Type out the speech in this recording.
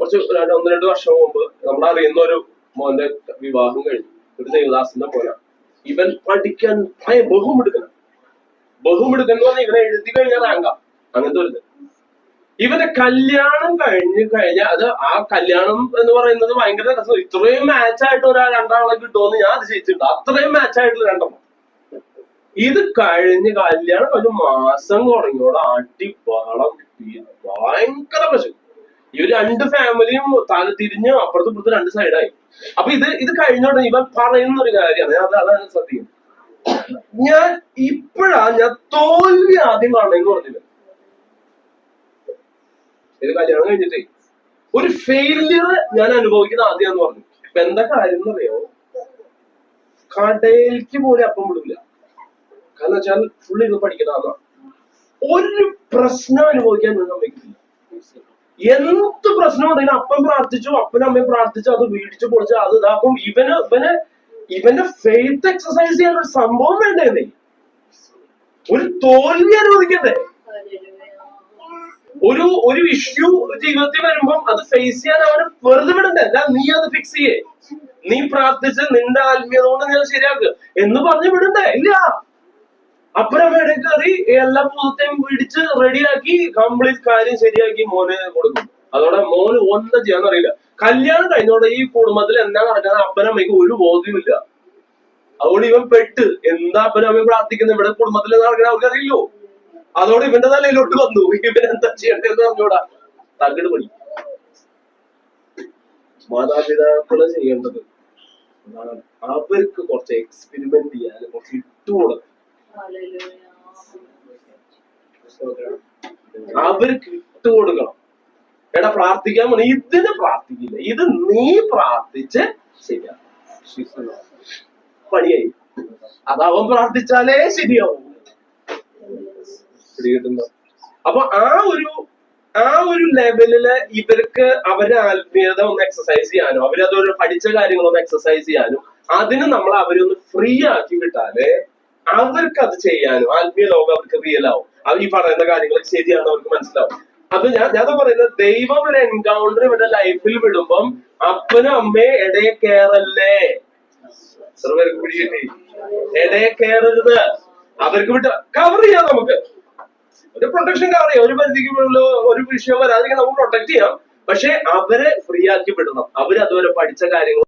കുറച്ച് ഒന്ന് രണ്ട് വർഷം മുമ്പ് നമ്മൾ അറിയുന്ന ഒരു മോന്റെ വിവാഹം കഴിഞ്ഞു. ഒരു ദേവദാസിന്റെ പോലെ ഇവൻ പഠിക്കാൻ ഭയ ബഹുമെടുക്കണം എന്ന് പറഞ്ഞാൽ ഇവനെ എഴുതി കഴിഞ്ഞാൽ റാങ്കാം അങ്ങനത്തെ ഒരു ഇവന്റെ കല്യാണം കഴിഞ്ഞു കഴിഞ്ഞാൽ അത് ആ കല്യാണം എന്ന് പറയുന്നത് ഭയങ്കര രസം. ഇത്രയും മാച്ചായിട്ട് ഒരാൾ രണ്ടാളെ കിട്ടുമെന്ന് ഞാൻ അതിശയിച്ചിട്ടുണ്ട് അത്രയും മാച്ച് ആയിട്ട് രണ്ടെണ്ണം. ഇത് കഴിഞ്ഞ് കല്യാണം ഒരു മാസം തുടങ്ങിയോടെ അടി ബഹളം ഭയങ്കര പ്രശ്നം. ഈ രണ്ട് ഫാമിലിയും താഴെ തിരിഞ്ഞ് അപ്പുറത്തും ഇപ്പുറത്തും രണ്ട് സൈഡായി അപ്പൊ ഇത് ഇത് കഴിഞ്ഞോടെ ഇവൻ പറയുന്ന ഒരു കാര്യമാണ് അത് അതാണ് ശ്രദ്ധിക്കുന്നത്. ഞാൻ ഇപ്പോഴാ ഞാൻ തോൽവി ആദ്യം കാണണമെന്ന് പറഞ്ഞില്ല? ഇത് കല്യാണം കഴിഞ്ഞിട്ടേ. ഒരു ഫെയിലിയർ ഞാൻ അനുഭവിക്കുന്ന ആദ്യമാന്ന് പറഞ്ഞു. ഇപ്പൊ എന്താ കാര്യം എന്നറിയോ കടയിലേക്ക് പോലും അപ്പം വിടില്ല. കാരണം വെച്ചാൽ ഫുള്ള് ഇത് പഠിക്കണ ഒരു പ്രശ്നം അനുഭവിക്കാൻ ഞാൻ സമ്മതിക്കില്ല എന്ത് പ്രശ്നം അതിന് അപ്പൻ പ്രാർത്ഥിച്ചു അപ്പനും അമ്മയും പ്രാർത്ഥിച്ചു അത് വീടിച്ചു പൊളിച്ചു അത് ഇതാക്കും. ഇവന് ഇവന് ഇവന്റെ ഫെയ്ത്ത് എക്സസൈസ് ചെയ്യാൻ ഒരു സംഭവം വേണ്ടേ ഒരു തോൽവി അനുവദിക്കണ്ടേ? ഒരു ഒരു ഇഷ്യൂ ജീവിതത്തിൽ വരുമ്പം അത് ഫേസ് ചെയ്യാൻ അവന് വെറുതെ വിടണ്ടേ? അല്ല നീ അത് ഫിക്സ് ചെയ്യേ. നീ പ്രാർത്ഥിച്ച് നിന്റെ ആത്മീയത കൊണ്ട് അത് ശരിയാക്കുക എന്ന് പറഞ്ഞു വിടണ്ടേ? ഇല്ല. അപ്പുറമേടെ കയറി എല്ലാ പൂതത്തെയും പിടിച്ച് റെഡിയാക്കി കംപ്ലീറ്റ് കാര്യം ശരിയാക്കി മോനെ കൊടുക്കും. അതോടെ മോന് ഒന്നും ചെയ്യാൻ അറിയില്ല. കല്യാണം കഴിഞ്ഞോടെ ഈ കുടുംബത്തിൽ എന്താ നടക്കുന്നത് അപ്പനമ്മയ്ക്ക് ഒരു ബോധ്യമില്ല അതുകൊണ്ട് ഇവൻ പെട്ട്. എന്താ അപ്പനമ്മയും പ്രാർത്ഥിക്കുന്നത്? ഇവിടെ കുടുംബത്തിൽ നടക്കുന്ന അവർക്ക് അറിയില്ലോ. അതോടെ ഇവന്റെ തലയിലോട്ട് വന്നു. ഇവൻ എന്താ ചെയ്യേണ്ടതെന്ന് പറഞ്ഞോടാ തകിട് പണി മാതാപിതാക്കൾ ചെയ്യേണ്ടത് അവർക്ക് കുറച്ച് എക്സ്പെരിമെന്റ് ചെയ്യാൻ കുറച്ച് ഇട്ടുകൊടുക്കും അവർക്ക് ഇട്ടുകൊടുക്കണം എടാ പ്രാർത്ഥിക്കാൻ പോണ. ഇതിന് പ്രാർത്ഥിക്കില്ല. ഇത് നീ പ്രാർത്ഥിച്ച് ശരിയാ. പണിയായി. അത് അവൻ പ്രാർത്ഥിച്ചാലേ ശരിയാവും. അപ്പൊ ആ ഒരു ആ ഒരു ലെവലിൽ ഇവർക്ക് അവരെ ആത്മീയത ഒന്ന് എക്സസൈസ് ചെയ്യാനും അവരതൊരു പഠിച്ച കാര്യങ്ങളൊന്ന് എക്സസൈസ് ചെയ്യാനോ അതിന് നമ്മൾ അവരെ ഒന്ന് ഫ്രീ ആക്കി വിട്ടാൽ അവർക്ക് അത് ചെയ്യാനും ആത്മീയ ലോകം അവർക്ക് റിയൽ ആവും. അവർ ഈ പറയുന്ന കാര്യങ്ങൾ ശരിയാണ് അവർക്ക് മനസ്സിലാവും. അപ്പൊ ഞാൻ ഞാൻ പറയുന്നത് ദൈവം ഒരു എൻകൗണ്ടർ ഇവരുടെ ലൈഫിൽ വിടുമ്പം അപ്പനും അമ്മയെ ഇടയെ കയറല്ലേ എത്ര പേർക്ക് ഇടയെ കയറരുത് അവർക്ക് വിട്ട് കവർ ചെയ്യാം നമുക്ക്. ഒരു പ്രൊട്ടക്ഷൻ കവർ ചെയ്യാം. ഒരു പരിധിക്കുള്ള ഒരു വിഷയം വരാതിരിക്കാൻ നമുക്ക് പ്രൊട്ടക്ട് ചെയ്യാം. പക്ഷെ അവരെ ഫ്രീ ആക്കി വിടണം. അവർ അതുവരെ പഠിച്ച കാര്യങ്ങൾ